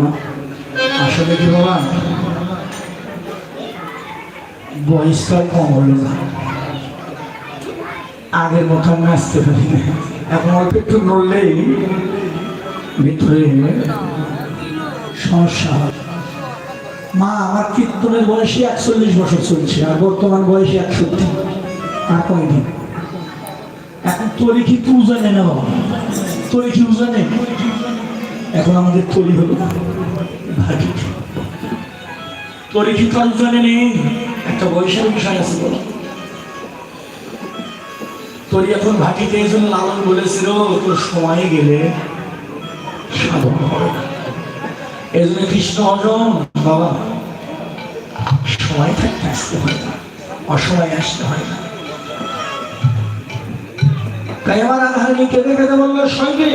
না আসলে কি বাবা বয়সটাও কম হলো না। আগের মতো আমি আসতে পারি না এখন অল্প একটু নড়লেই ভিতরে সমস্যা হয়। মা, আমার কীর্তনের বয়সে একচল্লিশ বছর চলছে, আর বর্তমান বয়সে একষট্টি। আর কয়দিন? এখন তরি কি তুই জানে না বাবা? তরি কি জানে? এখন আমাদের তরি হলো তরি কি কাজ নেই? একটা বয়সের বিষয় আছে বলো। তোর এখন ভাটিতে এই জন্য লালন বলেছিল, তোর সময় গেলে সাধন এই জন্য কৃষ্ণ অর্জন, বাবা, সময় থাকতে আসতে হয় না, অসময় আসতে হয় না। তাই আমার রাধারানী কেঁদে কেঁদে বলল, সঙ্গে।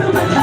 너무 많아.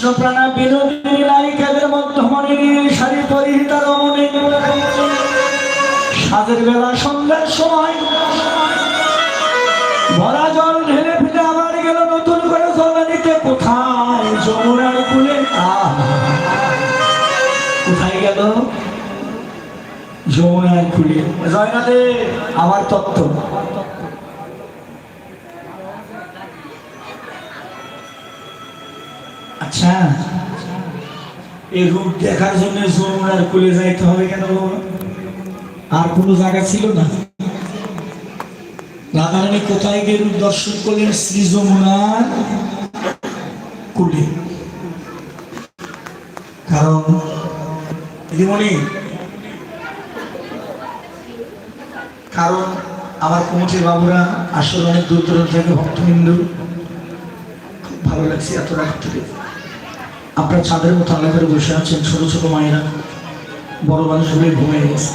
কৃষ্ণ প্রাণা বিনোদিনী নায়িকাদের মধ্যমণি শাড়ি পরিহিতা রমণী। সাদের বেলা সন্ধ্যার সময় ভরা জল ঢেলে ফেলে আবার গেল নতুন করে জলে নিতে কোথায় যমুনার কুলে! কোথায় গেল? যমুনার কুলে। জয়নাথে আমার তত্ত্ব। আচ্ছা। এই রূপ দেখার জন্য যমুনার কুলে যাইতে হবে কেন আর কোনো জায়গা ছিল না। রাধারানী কোথায় গিয়ে রূপ দর্শন করলেন শ্রী যমুনার কুলে? কারণ, দিদিমণি, কারণ আমার কুমটির বাবুরা আসলে অনেক দূর দূরান্ত থেকে ভক্তবিন্দু। খুব ভালো লাগছে এত রাত আপনার ছাদের মতো আলাদা বসে আছেন, ছোট ছোট মায়েরা, বড় মানুষগুলো ঘুমিয়ে গেছে।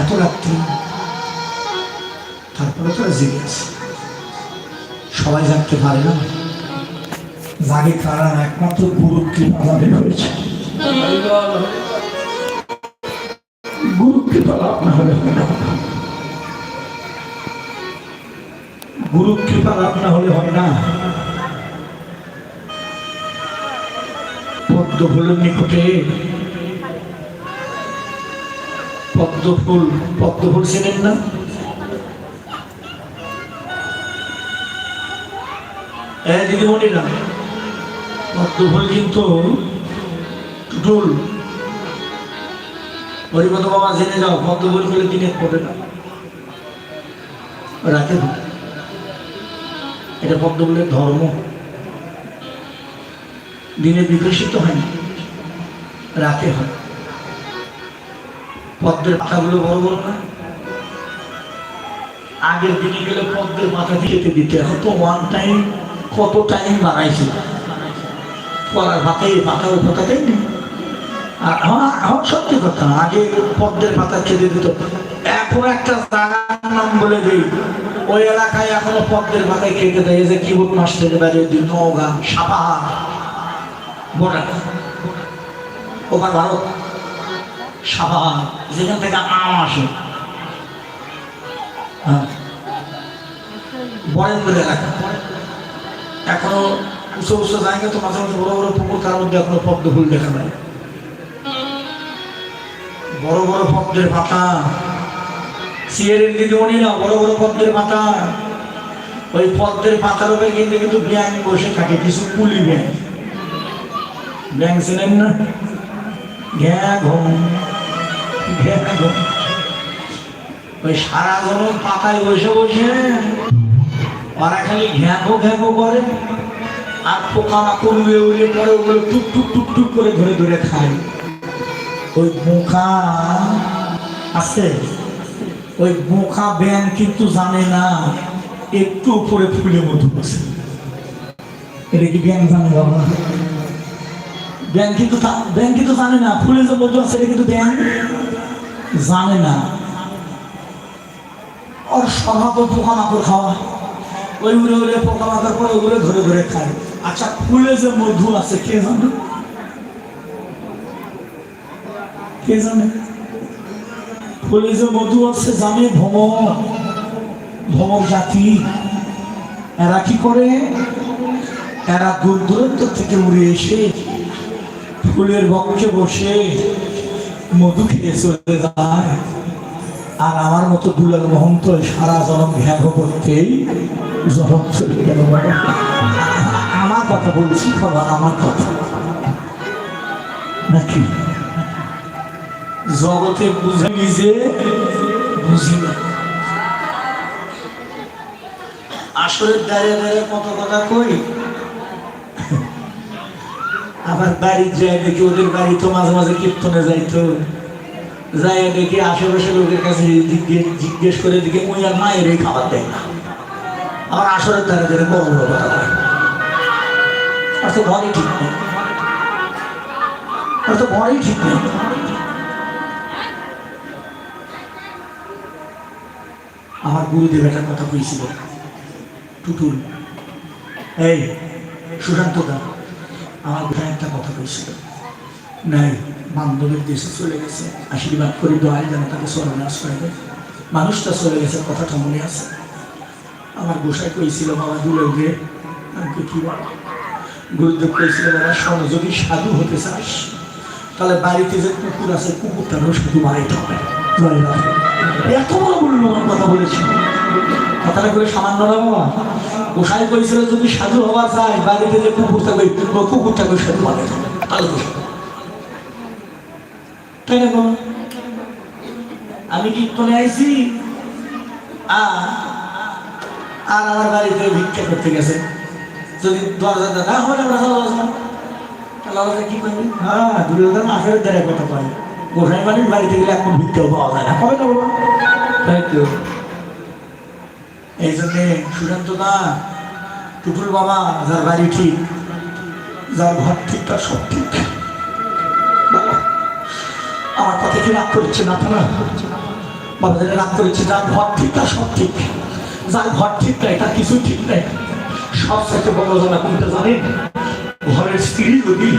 এত রাত্রি। তারপরে তো জিজ্ঞেস সবাই জানতে পারে না। জাগে কারণ একমাত্র গুরু কৃপা আমাদের হয়েছে গুরু কৃপা লাভ না হলে হয় না। গুরু কৃপা লাভ না হলে হয় না। পদ্ম ফুলের নিকটে। পদ্ম ফুল পদ্ম ফুল চেনেন না? দিনে ধর্ম। দিনে বিকশিত হয় না। রাতে হয়। পদ্মের পাতাগুলো বড় বড় না আগের দিকে গেলে পদ্মের মাথা খেতে দিতে এখন তো ওয়ান টাইম কত টাইম বাড়াইছে পড়ার পাতায় পাতার পাতাতেই নেই। আর আমার সত্যি কথা আগে পদ্মের পাতা খেতে দিত। এখন একটা জায়গার নাম বলে দিই। ওই এলাকায় এখনও পদ্মের পাতায় খেতে দেয়। যে কিবোর্ড মাস্টারের বাড়ি ওই নওগাঁ সাপাহার বর্ডার। ওখানে ভারত সাপাহার যেখান থেকে আম আসে। হ্যাঁ। বরেন্দ্র এলাকা। এখনও উঁচু উঁচু জায়গা তো মাঝে মাঝে বড় বড় পুকুর, তার মধ্যে এখনও পদ্ম ফুল দেখা যায়। বড় বড় পদ্মের পাতা সিয়ারের দিদিমণিরা বড় বড় পদ্মের পাতা, ওই পদ্মের পাতার উপরে কিন্তু কিন্তু ব্যাং বসে থাকে, কিছু কুলি ব্যাং ব্যাং ছিলেন না? ঘ্যা ঘুম ঘ্যা ঘুম। ওই সারা গরম পাতায় বসে বসে ওরা খালি ঘ্যাঁকো ঘ্যাঁকো করে, আর পোকা মাকড় উড়ে উড়ে পরে ওগুলো টুক টুক টুক টুক করে ধরে ধরে খায়। ওই বোকা আছে? ওই বোকা ব্যাং কিন্তু জানে না, একটু উপরে ফুলে মধু বসে। এটা কি ব্যাং জানে বাবা? ব্যাং কিন্তু তা- ব্যাং কিন্তু জানে না, ফুলে যে মধু আছে, এটা কিন্তু ব্যাং জানে না। ওর স্বভাব পোকা মাকড় খাওয়া। ওই উড়ে উড়ে পোকা মাকড় পরে ওগুলো ধরে ধরে খায়। আচ্ছা ফুলে যে মধু আছে, কে জানে? কে জানে? ফুলে যে মধু আছে, জানে ভ্রমর ভ্রমর জাতি। এরা কি করে? এরা দূর দূরান্ত থেকে উড়ে এসে ফুলের বক্ষে বসে মধু খেয়ে চলে যায়। আর আমার মতো দুলাল মহন্ত সারা জনম ঘ্যাঘ করতেই জনম চলে গেল আমার কথা বলছি, বাবা, আমার কথা। নাকি? জগতে বুঝে নিজে, বুঝি না। আসরের দাঁড়িয়ে দাঁড়িয়ে কত কথা কই? আমার বাড়ি যায় দেখি ওদের বাড়ি তো মাঝে মাঝে কীর্তনে যাইতো যাই দেখি আশেপাশে লোকের কাছে জিজ্ঞেস করে দেখি, ওই আর মায়ের এই খাবার দেয় না। আমার আসরের বড় বড় কথা কয় আর তো ঘরই ঠিক নেই। আর তো ঘরই ঠিক নেই। আমার গুরুদেব একটা কথা কইছিল, টুটুল, এই সুশান্ত দা আমার একটা কথা কইছিল, নাই বান্ধবের দেশে চলে গেছে। আশীর্বাদ করি দোয়াই যেন তাকে স্মরণাস করে দেয়। মানুষটা চলে গেছে কথাটা মনে আছে। আমার গোসাই কইছিল, বাবা দুলকে আমাকে কি বল গুরুদেব কইছিল, বাবা যদি সাধু হতে চাস, তাহলে বাড়িতে যে কুকুর আছে কুকুরটারও শুধু মারাইতে হবে। এত বড় কথা বলেছি। কথাটা করে সামান্য বাবা? গোসাই কইছিল, যদি সাধু হওয়া যায় বাড়িতে যে কুকুর থাকবে ওই কুকুরটাকে সাধু হবে। তাহলে? আমি কীর্তনে আইছি। আর আমার বাড়িতে ভিক্ষা করতে গেছে। যদি দরজা না হলে আমরা আসলাম কি করবি? হ্যাঁ দুর্যোধন আসলে দেড়ে কথা পাই গোসাই বাড়ির বাড়িতে গেলে এখন ভিক্ষাও পাওয়া যায় না। কবে যাব? তাই তো। এই জন্যে সুশান্ত টুটুল বাবা যার বাড়ি ঠিক যার ঘর ঠিক তার সব ঠিক। আমার কথা কি রাগ করছে না তো না বাবাদের রাগ করেছে, যার ঘর ঠিক তা সব ঠিক। যার ঘর ঠিক নাই তার কিছু ঠিক নাই সব সাথে বড় জানা কোনটা জানেন? ঘরের স্ত্রী যদি